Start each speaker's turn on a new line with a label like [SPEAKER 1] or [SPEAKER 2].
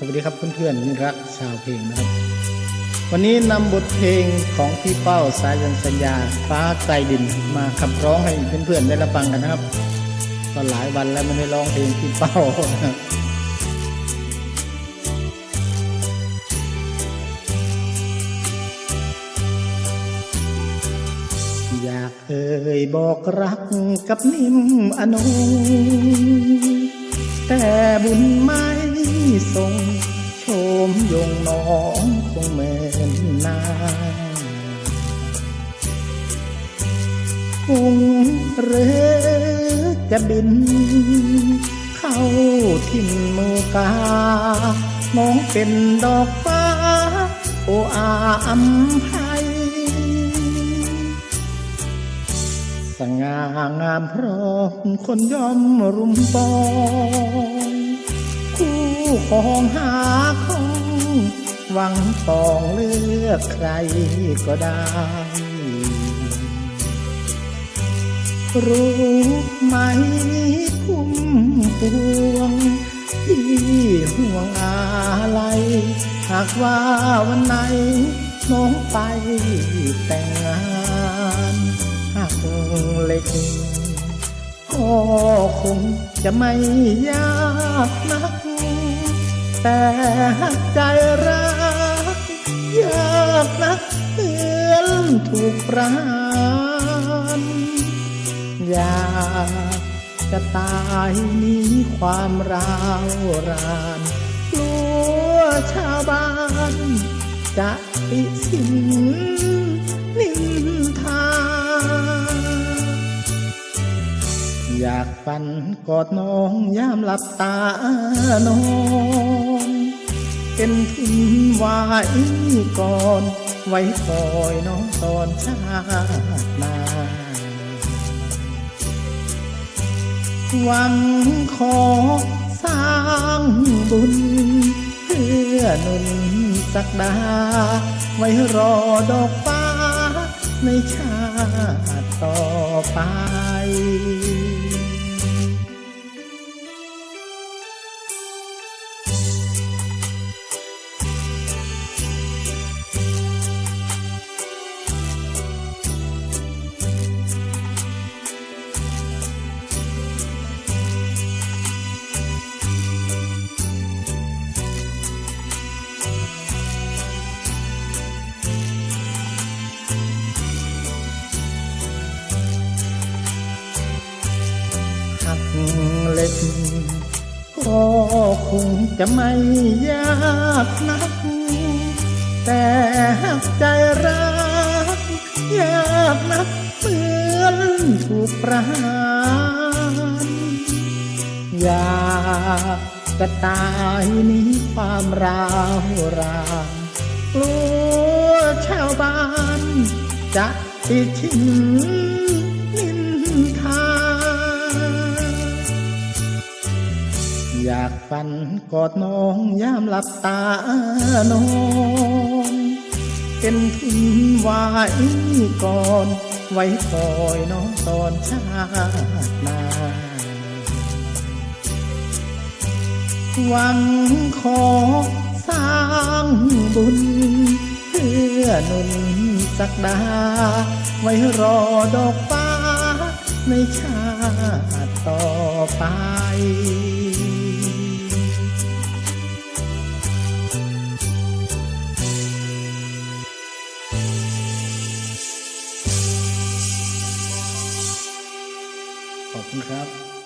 [SPEAKER 1] สวัสดีครับเพื่อนๆมิตรรักชาวเพลงนะครับ วันนี้นำบทเพลงของพี่เป้าสายันสัญญา ฟ้าไกลดินมาขับร้องให้เพื่อนๆได้รับฟังกันนะครับก็หลายวันแล้วไม่ได้ร้องเพลงพี่เป้านะครับอยากเอ่ยบอกรักกับนิ่มอนงแต่บุญไม่ ส่งโชมยงน้องคงเหมือนนาคงเรือจะบิน เข้าทิ่มมือกา มองเป็นดอกฟ้า โออาอัมภัยสง่างามพร้อมคนย่อมรุมปอง ของหาของหวังปองเลือกใครก็ได้ รู้ไหมคุ้มปวงที่ห่วงอะไรหากว่าวันไหนน้องไปแต่งงานหักเล็กก็คงจะไม่ยากนัก แต่หักใจรักยากนักเตือนถูกประหารอยากจะตายหนี้ความร้าวรานกลัวชาวบ้านจะติสิน ฝันกอดน้องยามหลับตานอนเป็นทุนไว้ก่อน ไว้คอยน้องตอนชาติหน้าหวังขอสร้างบุญ เพื่อนุนสักดา ไว้รอดอกฟ้าในชาติต่อไป หักเล็กก็คงจะไม่ยากนัก แต่หักใจรัก ยากนักเหมือนถูกประหารอยากจะตายนี้ความราวรานกลัวชาวบ้านจะติดชิน อยากฝันกอดน้องยามหลับตานอนเป็นทุนไว้ก่อน ไว้คอยน้องตอนชาติหน้าหวังขอสร้างบุญ เพื่อนุนสักดา ไว้รอดอกฟ้าในชาติต่อไป คุณครับ